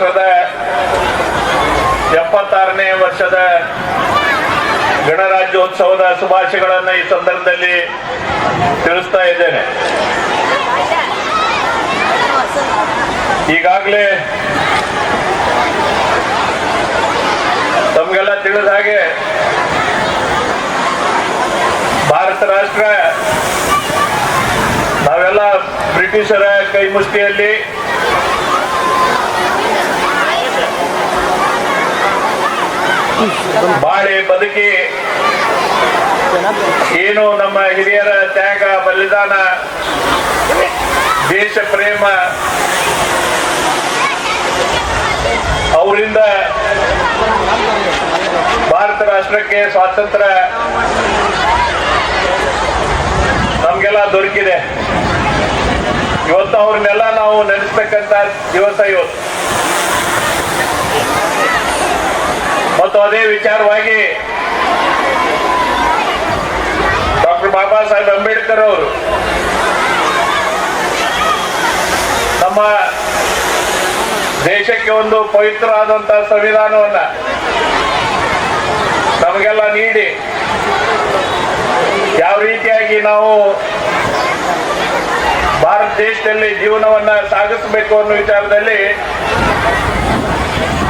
ರಾಷ್ಟ್ರದ ಎಪ್ಪತ್ತಾರನೇ ವರ್ಷದ ಗಣರಾಜ್ಯೋತ್ಸವದ ಶುಭಾಶಯಗಳನ್ನು ಈ ಸಂದರ್ಭದಲ್ಲಿ ತಿಳಿಸ್ತಾ ಇದ್ದೇನೆ. ಈಗಾಗಲೇ ತಮಗೆಲ್ಲ ತಿಳಿದ ಹಾಗೆ ಭಾರತ ರಾಷ್ಟ್ರ, ನಾವೆಲ್ಲ ಬ್ರಿಟಿಷರ ಕೈ ಬಾಳಿ ಬದುಕಿ. ಏನು ನಮ್ಮ ಹಿರಿಯರ ತ್ಯಾಗ, ಬಲಿದಾನ, ದೇಶ ಪ್ರೇಮ. ಅವರಿಂದ ಭಾರತ ರಾಷ್ಟ್ರಕ್ಕೆ ಸ್ವಾತಂತ್ರ್ಯ ನಮಗೆಲ್ಲ ದೊರಕಿದೆ. ಇವತ್ತು ಅವ್ರನ್ನೆಲ್ಲ ನಾವು ನೆನೆಸ್ಬೇಕಂತ ದಿವಸ ಇವತ್ತು. ಮತ್ತು ಅದೇ ವಿಚಾರವಾಗಿ ಡಾಕ್ಟರ್ ಬಾಬಾ ಸಾಹೇಬ್ ಅಂಬೇಡ್ಕರ್ ಅವರು ನಮ್ಮ ದೇಶಕ್ಕೆ ಒಂದು ಪವಿತ್ರವಾದಂತಹ ಸಂವಿಧಾನವನ್ನ ನಮಗೆಲ್ಲ ನೀಡಿ ಯಾವ ರೀತಿಯಾಗಿ ನಾವು ಭಾರತ ದೇಶದಲ್ಲಿ ಜೀವನವನ್ನ ಸಾಗಿಸಬೇಕು ಅನ್ನೋ ವಿಚಾರದಲ್ಲಿ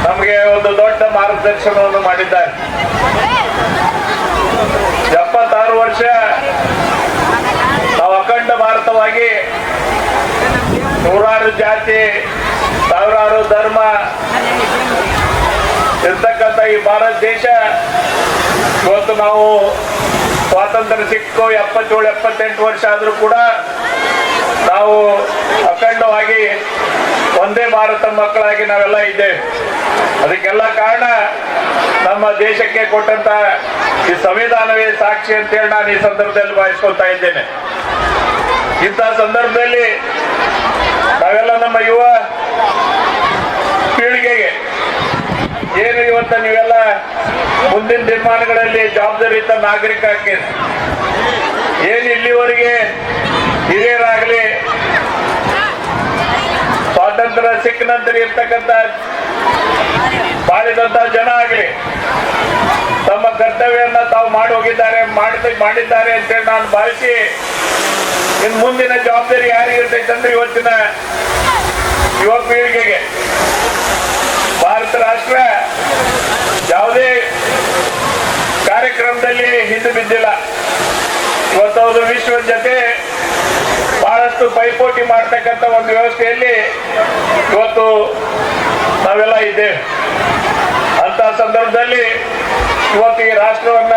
ನಮಗೆ ಒಂದು ದೊಡ್ಡ ಮಾರ್ಗದರ್ಶನವನ್ನು ಮಾಡಿದ್ದಾರೆ. ಎಪ್ಪತ್ತಾರು ವರ್ಷ ನಾವು ಅಖಂಡ ಭಾರತವಾಗಿ ನೂರಾರು ಜಾತಿ, ಸಾವಿರಾರು ಧರ್ಮ ಇರ್ತಕ್ಕಂಥ ಈ ಭಾರತ ದೇಶ. ಇವತ್ತು ನಾವು ಸ್ವಾತಂತ್ರ್ಯ ಸಿಕ್ಕು, ಎಪ್ಪತ್ತೇಳು, ಎಪ್ಪತ್ತೆಂಟು ವರ್ಷ ಆದರೂ ಕೂಡ ನಾವು ಅಖಂಡವಾಗಿ ಒಂದೇ ಭಾರತ ಮಕ್ಕಳಾಗಿ ನಾವೆಲ್ಲ ಇದ್ದೇವೆ ಅದಕ್ಕೆಲ್ಲ ಕಾರಣ ನಮ್ಮ ದೇಶಕ್ಕೆ ಕೊಟ್ಟಂತ ಈ ಸಂವಿಧಾನವೇ ಸಾಕ್ಷಿ ಅಂತ ಹೇಳಿ ನಾನು ಈ ಸಂದರ್ಭದಲ್ಲಿ ಭಾವಿಸ್ಕೊಳ್ತಾ ಇದ್ದೇನೆ. ಇಂತಹ ಸಂದರ್ಭದಲ್ಲಿ ನಾವೆಲ್ಲ ನಮ್ಮ ಯುವ ಪೀಳಿಗೆಗೆ ಏನು ಇವತ್ತ ನೀವೆಲ್ಲ ಮುಂದಿನ ನಿರ್ಮಾಣಗಳಲ್ಲಿ ಜವಾಬ್ದಾರಿಯುತ ನಾಗರಿಕ ಏನು ಇಲ್ಲಿವರೆಗೆ ಹಿರಿಯರಾಗಲಿ ಸ್ವಾತಂತ್ರ್ಯ ಸಿಕ್ಕ ನಂತರ ಇರ್ತಕ್ಕಂಥ ಬಾಳಿದಂತ ಜನ ಆಗಲಿ, ತಮ್ಮ ಕರ್ತವ್ಯವನ್ನ ತಾವು ಮಾಡಿ ಹೋಗಿದ್ದಾರೆ, ಮಾಡಿದ, ಮಾಡಿದ್ದಾರೆ ಅಂತೇಳಿ ನಾನು ಭಾವಿಸಿ, ಇನ್ ಮುಂದಿನ ಜವಾಬ್ದಾರಿ ಯಾರಿಗಿರ್ತೈತೆ ಅಂದ್ರೆ ಇವತ್ತಿನ ಯುವ ಪೀಳಿಗೆಗೆ. ಭಾರತ ರಾಷ್ಟ್ರ ಯಾವುದೇ ಕಾರ್ಯಕ್ರಮದಲ್ಲಿ ಹಿಂದೆ ಬಿದ್ದಿಲ್ಲ. ಇವತ್ತು ವಿಶ್ವದ ಜೊತೆ ಬಹಳಷ್ಟು ಪೈಪೋಟಿ ಮಾಡ್ತಕ್ಕಂಥ ಒಂದು ವ್ಯವಸ್ಥೆಯಲ್ಲಿ ಇವತ್ತು ನಾವೆಲ್ಲ ಇದ್ದೇವೆ. ಅಂತ ಸಂದರ್ಭದಲ್ಲಿ ಇವತ್ತು ಈ ರಾಷ್ಟ್ರವನ್ನ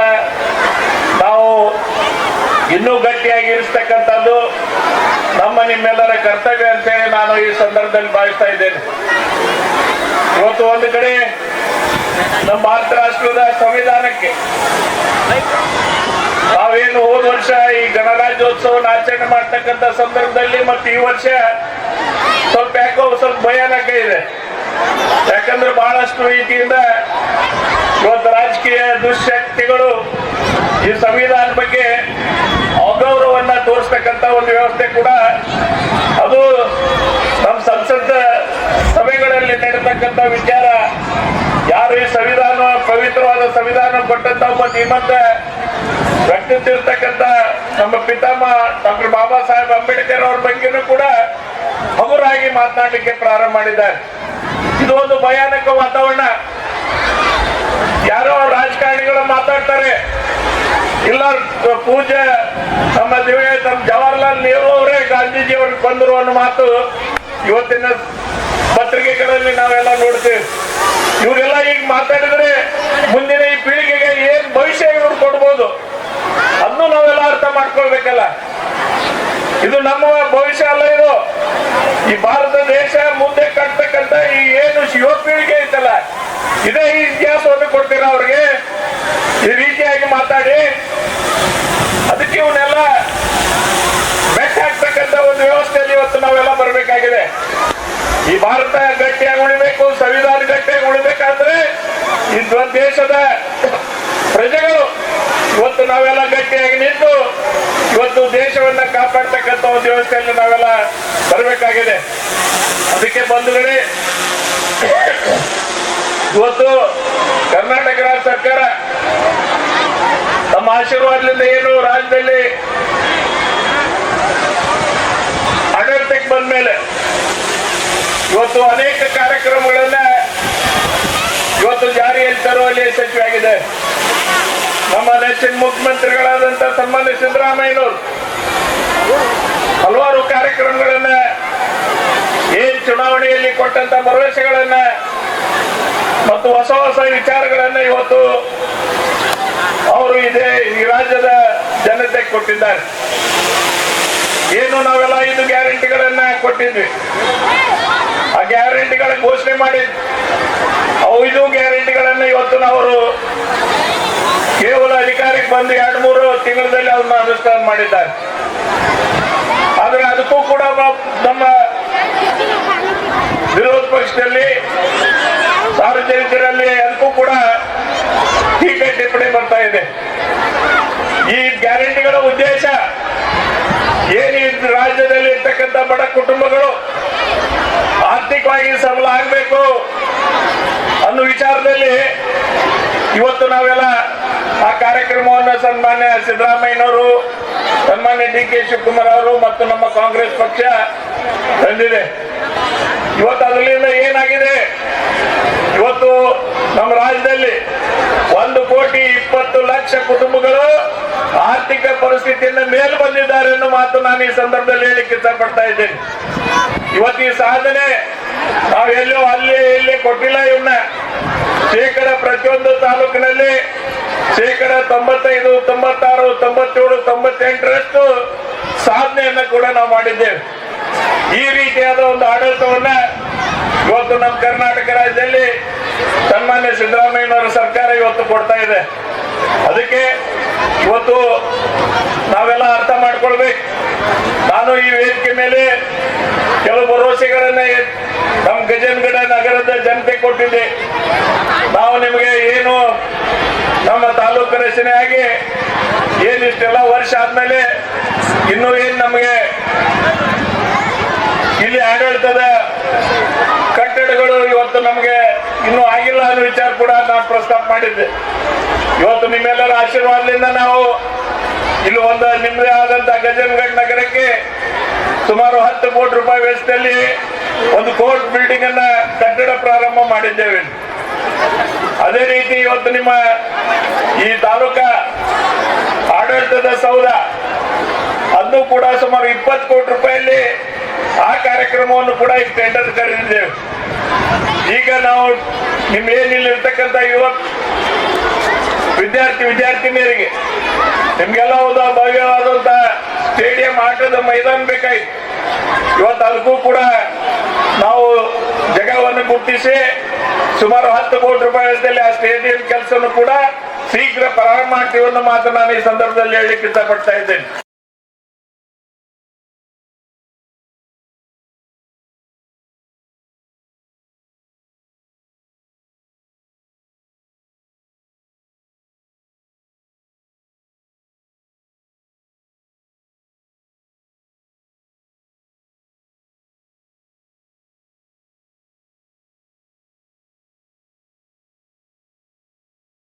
ನಾವು ಇನ್ನೂ ಗಟ್ಟಿಯಾಗಿ ಇರಿಸ್ತಕ್ಕಂಥದ್ದು ನಮ್ಮ ನಿಮ್ಮೆಲ್ಲರ ಕರ್ತವ್ಯ ಅಂತೇಳಿ ನಾನು ಈ ಸಂದರ್ಭದಲ್ಲಿ ಭಾವಿಸ್ತಾ ಇದ್ದೇನೆ. ಇವತ್ತು ಒಂದು ಕಡೆ ನಮ್ಮ ಭಾರತ ರಾಷ್ಟ್ರದ ಸಂವಿಧಾನಕ್ಕೆ ನಾವೇನು ಹೋದ ವರ್ಷ ಈ ಗಣರಾಜ್ಯೋತ್ಸವ ಆಚರಣೆ ಮಾಡ್ತಕ್ಕಂತ ಸಂದರ್ಭದಲ್ಲಿ ಮತ್ತೆ ಈ ವರ್ಷ ಸ್ವಲ್ಪ ಯಾಕೋ ಸ್ವಲ್ಪ ಭಯಾನಕ ಇದೆ. ಯಾಕಂದ್ರೆ ಬಹಳಷ್ಟು ರೀತಿಯಿಂದ ಇವತ್ತು ರಾಜಕೀಯ ದುಶ್ಶಕ್ತಿಗಳು ಈ ಸಂವಿಧಾನ ಬಗ್ಗೆ ಅಗೌರವನ್ನ ತೋರಿಸ್ತಕ್ಕಂತ ಒಂದು ವ್ಯವಸ್ಥೆ ಕೂಡ ಅದು ನಮ್ಮ ಸಂಸತ್ ಸಭೆಗಳಲ್ಲಿ ನಡೆತಕ್ಕಂತ ವಿಚಾರ, ಯಾರು ಈ ಸಂವಿಧಾನ ಪವಿತ್ರವಾದ ಸಂವಿಧಾನ ಕೊಟ್ಟಂತ ಒಬ್ಬ ಶ್ರೀಮಂತ ಇರ್ತಕ್ಕಂಥ ನಮ್ಮ ಪಿತಾಮಹ ಡಾಕ್ಟರ್ ಬಾಬಾ ಸಾಹೇಬ್ ಅಂಬೇಡ್ಕರ್ ಅವ್ರ ಬಗ್ಗೆನೂ ಕೂಡ ಹಗುರಾಗಿ ಮಾತನಾಡಲಿಕ್ಕೆ ಪ್ರಾರಂಭ ಮಾಡಿದ್ದಾರೆ. ಇದು ಒಂದು ಭಯಾನಕ ವಾತಾವರಣ. ಯಾರೋ ರಾಜಕಾರಣಿಗಳು ಮಾತಾಡ್ತಾರೆ, ಇಲ್ಲ ಪೂಜೆ ನಮ್ಮ ದಿವ್ಯ, ನಮ್ಮ ಜವಾಹರ್ಲಾಲ್ ನೆಹರು ಅವರೇ ಗಾಂಧೀಜಿ ಅವ್ರಿಗೆ ಬಂದರು ಅನ್ನೋ ಮಾತು. ಇವತ್ತಿನ ಪತ್ರಿಕೆಗಳಲ್ಲಿ ನಾವೆಲ್ಲ ನೋಡ್ತೀವಿ. ಇವರೆಲ್ಲ ಈಗ ಮಾತಾಡಿದ್ರೆ ಮುಂದಿನ ಈ ಪೀಳಿಗೆಗೆ ಏನ್ ಭವಿಷ್ಯ ಇವ್ರು ಕೊಡ್ಬೋದು? ಅದನ್ನು ನಾವೆಲ್ಲ ಅರ್ಥ ಮಾಡ್ಕೊಳ್ಬೇಕಲ್ಲ. ಇದು ನಮ್ಮ ಭವಿಷ್ಯ ಅಲ್ಲ ಇದು. ಈ ಭಾರತ ದೇಶ ಮುಂದೆ ಕಟ್ತಕ್ಕಂತ ಈ ಏನು ಯುವ ಪೀಳಿಗೆ ಐತಲ್ಲ, ಇದೇ ಈ ಇತಿಹಾಸವನ್ನು ಕೊಡ್ತೀರಾ ಅವ್ರಿಗೆ? ಈ ರೀತಿಯಾಗಿ ಮಾತಾಡಿ. ಅದಕ್ಕೆ ಇವನ್ನೆಲ್ಲ ಬೆಟ್ಟ ಹಾಕ್ತಕ್ಕಂತ ಒಂದು ವ್ಯವಸ್ಥೆಯಲ್ಲಿ ಇವತ್ತು ನಾವೆಲ್ಲ ಬರಬೇಕಾಗಿದೆ ಈ ಭಾರತ ಗಟ್ಟಿಯಾಗಿ ಉಳಿಬೇಕು, ಸಂವಿಧಾನ ಗಟ್ಟಿಯಾಗಿ ಉಳಿಬೇಕಾದ್ರೆ ಇದು ದೇಶದ ಪ್ರಜೆಗಳು. ಇವತ್ತು ನಾವೆಲ್ಲ ಗಟ್ಟಿಯಾಗಿ ನಿಂತು ಇವತ್ತು ದೇಶವನ್ನ ಕಾಪಾಡ್ತಕ್ಕಂಥ ಒಂದು ವ್ಯವಸ್ಥೆಯಲ್ಲಿ ನಾವೆಲ್ಲ ಬರಬೇಕಾಗಿದೆ. ಅದಕ್ಕೆ ಬಂಧುಗಳೇ ಇವತ್ತು ಕರ್ನಾಟಕ ರಾಜ್ಯ ಸರ್ಕಾರ ತಮ್ಮ ಆಶೀರ್ವಾದದಿಂದ ಏನು ರಾಜ್ಯದಲ್ಲಿ ಆಡಳಿತಕ್ಕೆ ಬಂದ ಮೇಲೆ ಇವತ್ತು ಅನೇಕ ಕಾರ್ಯಕ್ರಮಗಳನ್ನ ಇವತ್ತು ಜಾರಿಯಲ್ಲಿ ತರುವಲ್ಲಿ ಯಶಸ್ವಿಯಾಗಿದೆ ನಮ್ಮ ನೆಚ್ಚಿನ ಮುಖ್ಯಮಂತ್ರಿಗಳಾದಂತ ಸನ್ಮಾನ್ಯ ಸಿದ್ದರಾಮಯ್ಯನವರು ಹಲವಾರು ಕಾರ್ಯಕ್ರಮಗಳನ್ನ ಏನ್ ಚುನಾವಣೆಯಲ್ಲಿ ಕೊಟ್ಟಂತ ಭರವಸೆಗಳನ್ನ ಮತ್ತು ಹೊಸ ಹೊಸ ವಿಚಾರಗಳನ್ನ ಇವತ್ತು ಅವರು ಇದೇ ಈ ರಾಜ್ಯದ ಜನತೆಗೆ ಕೊಟ್ಟಿದ್ದಾರೆ. ಏನು ನಾವೆಲ್ಲ ಐದು ಗ್ಯಾರಂಟಿಗಳನ್ನ ಕೊಟ್ಟಿದ್ವಿ. ಆ ಗ್ಯಾರಂಟಿಗಳ ಘೋಷಣೆ ಮಾಡಿದ್ವಿ. ಐದು ಗ್ಯಾರಂಟಿಗಳನ್ನ ಇವತ್ತು ನಾವು ಕೇವಲ ಅಧಿಕಾರಕ್ಕೆ ಬಂದು ಎರಡು ಮೂರು ತಿಂಗಳಲ್ಲಿ ಅವ್ರನ್ನ ಅನುಷ್ಠಾನ ಮಾಡಿದ್ದಾರೆ. ಆದ್ರೆ ಅದಕ್ಕೂ ಕೂಡ ನಮ್ಮ ವಿರೋಧ ಪಕ್ಷದಲ್ಲಿ ಸಾರ್ವಜನಿಕರಲ್ಲಿ ಅದಕ್ಕೂ ಕೂಡ ಟೀಕೆ ಟಿಪ್ಪಣಿ ಬರ್ತಾ ಇದೆ. ಈ ಗ್ಯಾರಂಟಿಗಳ ಉದ್ದೇಶ ಏನು ಬಡ ಕುಟುಂಬಗಳು ಆರ್ಥಿಕವಾಗಿ ಸಬಲ ಆಗಬೇಕು ಅನ್ನೋ ವಿಚಾರದಲ್ಲಿ ಇವತ್ತು ನಾವೆಲ್ಲ ಆ ಕಾರ್ಯಕ್ರಮವನ್ನು ಸನ್ಮಾನ್ಯ ಸಿದ್ದರಾಮಯ್ಯನವರು, ಸನ್ಮಾನ್ಯ ಡಿ ಕೆ ಶಿವಕುಮಾರ್ ಅವರು ಮತ್ತು ನಮ್ಮ ಕಾಂಗ್ರೆಸ್ ಪಕ್ಷ ತಂದಿದೆ. ಇವತ್ತು ಅದರಿಂದ ಏನಾಗಿದೆ? ಇವತ್ತು ನಮ್ಮ ರಾಜ್ಯದಲ್ಲಿ ಒಂದು ಕೋಟಿ ಇಪ್ಪತ್ತು ಲಕ್ಷ ಕುಟುಂಬಗಳು ಆರ್ಥಿಕ ಪರಿಸ್ಥಿತಿಯಿಂದ ಮೇಲ್ ಬಂದಿದ್ದಾರೆ. ಮಾತು ನಾನು ಈ ಸಂದರ್ಭದಲ್ಲಿ ಹೇಳಿಕ್ಕೆ ಇಷ್ಟಪಡ್ತಾ ಇದ್ದೇನೆ. ಇವತ್ತು ಈ ಸಾಧನೆ ನಾವು ಎಲ್ಲೋ ಅಲ್ಲಿ ಇಲ್ಲಿ ಕೊಟ್ಟಿಲ್ಲ ಇವನ್ನ ಶೇಕಡ ಪ್ರತಿಯೊಂದು ತಾಲೂಕಿನಲ್ಲಿ ಶೇಕಡ ತೊಂಬತ್ತೈದು, ತೊಂಬತ್ತಾರು, ತೊಂಬತ್ತೇಳು, ತೊಂಬತ್ತೆಂಟರಷ್ಟು ಸಾಧನೆಯನ್ನ ಕೂಡ ನಾವು ಮಾಡಿದ್ದೇವೆ. ಈ ರೀತಿಯಾದ ಒಂದು ಆಡಳಿತವನ್ನ ಇವತ್ತು ನಮ್ಮ ಕರ್ನಾಟಕ ರಾಜ್ಯದಲ್ಲಿ ಸನ್ಮಾನ್ಯ ಸಿದ್ದರಾಮಯ್ಯನವರ ಸರ್ಕಾರ ಇವತ್ತು ಕೊಡ್ತಾ ಇದೆ. ಅದಕ್ಕೆ ಇವತ್ತು ನಾವೆಲ್ಲ ಅರ್ಥ ಮಾಡ್ಕೊಳ್ಬೇಕು. ನಾನು ಈ ವೇದಿಕೆ ಮೇಲೆ ಕೆಲವು ಭರವಸೆಗಳನ್ನ ನಮ್ಮ ಗಜನ್ಗಡ ನಗರದ ಜನತೆ ಕೊಟ್ಟಿದ್ದೆ. ನಾವು ನಿಮಗೆ ಏನು ನಮ್ಮ ತಾಲೂಕು ರಚನೆ ಆಗಿ ಏನಿಷ್ಟೆಲ್ಲ ವರ್ಷ ಆದ್ಮೇಲೆ ಇನ್ನೂ ಏನ್ ನಮಗೆ ಇಲ್ಲಿ ಆಡಳಿತದ ಕಟ್ಟಡಗಳು ಇವತ್ತು ನಮಗೆ ಇನ್ನೂ ಆಗಿಲ್ಲ ಅನ್ನೋ ವಿಚಾರ ಕೂಡ ನಾನು ಪ್ರಸ್ತಾಪ ಮಾಡಿದ್ದೆ. ಇವತ್ತು ನಿಮ್ಮೆಲ್ಲರ ಆಶೀರ್ವಾದದಿಂದ ನಾವು ಇಲ್ಲಿ ಒಂದ ನಿಮ್ಮದೇ ಆದಂತ ಗಜನ್ಗಡ್ ನಗರಕ್ಕೆ ಸುಮಾರು ಹತ್ತು ಕೋಟಿ ರೂಪಾಯಿ ವೆಚ್ಚದಲ್ಲಿ ಒಂದು ಕೋರ್ಟ್ ಬಿಲ್ಡಿಂಗ್ ಅನ್ನ ಕಟ್ಟಡ ಪ್ರಾರಂಭ ಮಾಡಿದ್ದೇವೆ. ಅದೇ ರೀತಿ ಇವತ್ತು ನಿಮ್ಮ ಈ ತಾಲೂಕಾ ಆಡಳಿತದ ಸೌಧ ಅದನ್ನು ಕೂಡ ಸುಮಾರು ಇಪ್ಪತ್ತು ಕೋಟಿ ರೂಪಾಯಲ್ಲಿ ಆ ಕಾರ್ಯಕ್ರಮವನ್ನು ಕೂಡ ಈಗ ಟೆಂಡರ್ ಕರೆದಿದ್ದೇವೆ. ಈಗ ನಾವು ನಿಮ್ಮ ಏನಿಲ್ಲ ಇರ್ತಕ್ಕಂಥ ಯುವ ವಿದ್ಯಾರ್ಥಿ ವಿದ್ಯಾರ್ಥಿನಿಯರಿಗೆ ನಿಮ್ಗೆಲ್ಲ ಒಂದು ಭವ್ಯವಾದಂತ ಸ್ಟೇಡಿಯಂ ಆಟದ ಮೈದಾನ ಬೇಕಾಯ್ತು. ಇವತ್ತು ಅದಕ್ಕೂ ಕೂಡ ನಾವು ಜಗವನ್ನು ಗುರುತಿಸಿ ಸುಮಾರು ಹತ್ತು ಕೋಟಿ ರೂಪಾಯಿ ಆ ಸ್ಟೇಡಿಯಂ ಕೆಲಸವನ್ನು ಕೂಡ ಶೀಘ್ರ ಪ್ರಾರಂಭ ಮಾಡ್ತೀವಿ ಅನ್ನೋ ಮಾತು ನಾನು ಈ ಸಂದರ್ಭದಲ್ಲಿ ಹೇಳಲಿಕ್ಕೆ ಇಷ್ಟಪಡ್ತಾ ಇದ್ದೇನೆ.